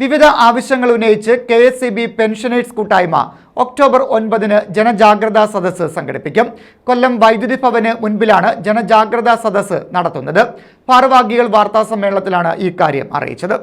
വിവിധ ആവശ്യങ്ങൾ ഉന്നയിച്ച് K S C B pensioners കൂട്ടായ്മ ഒക്ടോബർ ഒൻപതിന് ജനജാഗ്രതാ സദസ്സ് സംഘടിപ്പിക്കും. കൊല്ലം വൈദ്യുതി ഭവന് മുൻപിലാണ് ജനജാഗ്രതാ സദസ്സ് നടത്തുന്നത്. ഭാരവാഹികൾ വാർത്താ സമ്മേളനത്തിലാണ് ഈ കാര്യം അറിയിച്ചത്.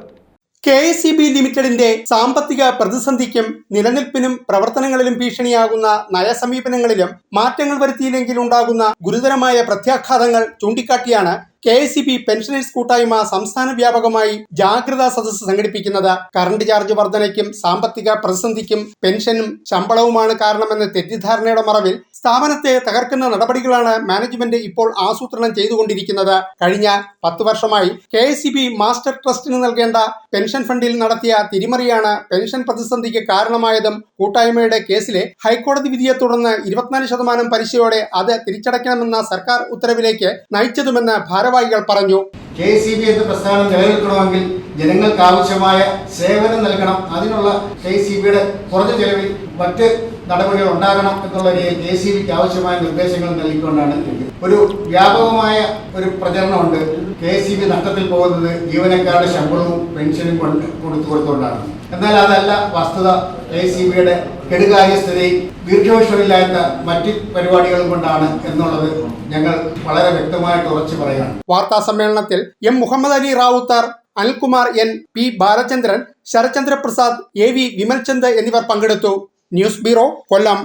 കെ എസ് സി ബി ലിമിറ്റഡിന്റെ സാമ്പത്തിക പ്രതിസന്ധിക്കും നിലനിൽപ്പിനും പ്രവർത്തനങ്ങളിലും ഭീഷണിയാകുന്ന നയസമീപനങ്ങളിലും മാറ്റങ്ങൾ വരുത്തിയില്ലെങ്കിൽ ഉണ്ടാകുന്ന ഗുരുതരമായ പ്രത്യാഘാതങ്ങൾ ചൂണ്ടിക്കാട്ടിയാണ് K S C B pensioners കൂട്ടായ്മ സംസ്ഥാന വ്യാപകമായി ജാഗ്രതാ സദസ്സ് സംഘടിപ്പിക്കുന്നത് കറണ്ട് ചാർജ് വർധനയ്ക്കും സാമ്പത്തിക പ്രതിസന്ധിക്കും പെൻഷനും ശമ്പളവുമാണ് കാരണമെന്ന തെറ്റിദ്ധാരണയുടെ മറവിൽ സ്ഥാപനത്തെ തകർക്കുന്ന നടപടികളാണ് മാനേജ്മെന്റ് ഇപ്പോൾ ആസൂത്രണം ചെയ്തുകൊണ്ടിരിക്കുന്നത്. കഴിഞ്ഞ പത്ത് വർഷമായി കെ സി ബി മാസ്റ്റർ ട്രസ്റ്റിന് നൽകേണ്ട പെൻഷൻ ഫണ്ടിൽ നടത്തിയ തിരിമറിയാണ് പെൻഷൻ പ്രതിസന്ധിക്ക് കാരണമായതും കൂട്ടായ്മയുടെ കേസിലെ ഹൈക്കോടതി വിധിയെ തുടർന്ന് ഇരുപത്തിനാല് ശതമാനം പലിശയോടെ അത് തിരിച്ചടയ്ക്കണമെന്ന സർക്കാർ ഉത്തരവിലേക്ക് നയിച്ചതുമെന്ന് ഭാരവാഹികൾ പറഞ്ഞു കെ സി ബി എന്ന പ്രസ്ഥാനം നിലനിൽക്കണമെങ്കിൽ ജനങ്ങൾക്ക് ആവശ്യമായ സേവനം നൽകണം അതിനുള്ള കെ സി ബിയുടെ കുറഞ്ഞ ചെലവിൽ മറ്റ് നടപടികൾ ഉണ്ടാകണം എന്നുള്ള കെ സി ബിക്ക് ആവശ്യമായ നിർദ്ദേശങ്ങൾ നൽകിക്കൊണ്ടാണ്. ഒരു വ്യാപകമായ ഒരു പ്രചരണമുണ്ട്. കെ സി ബി നഷ്ടത്തിൽ പോകുന്നത് ജീവനക്കാരുടെ ശമ്പളവും പെൻഷനും കൊണ്ട് കൊടുത്തു കൊടുത്തുകൊണ്ടാണ്. എന്നാൽ അതല്ല വസ്തുത. കെ സി ബിയുടെ കെടുകാര്യസ്ഥതയും ദീർഘവിഷമില്ലാത്ത മറ്റ് പരിപാടികളും കൊണ്ടാണ് എന്നുള്ളത് ഞങ്ങൾ വളരെ വ്യക്തമായിട്ട് ഉറച്ചു പറയുകയാണ്. വാർത്താ സമ്മേളനത്തിൽ M. Muhammad Ali Ravuthar Anilkumar N. P. Balachandran Sarachandra Prasad A. V. Vimalchand എന്നിവർ പങ്കെടുത്തു. News bureau Kollam.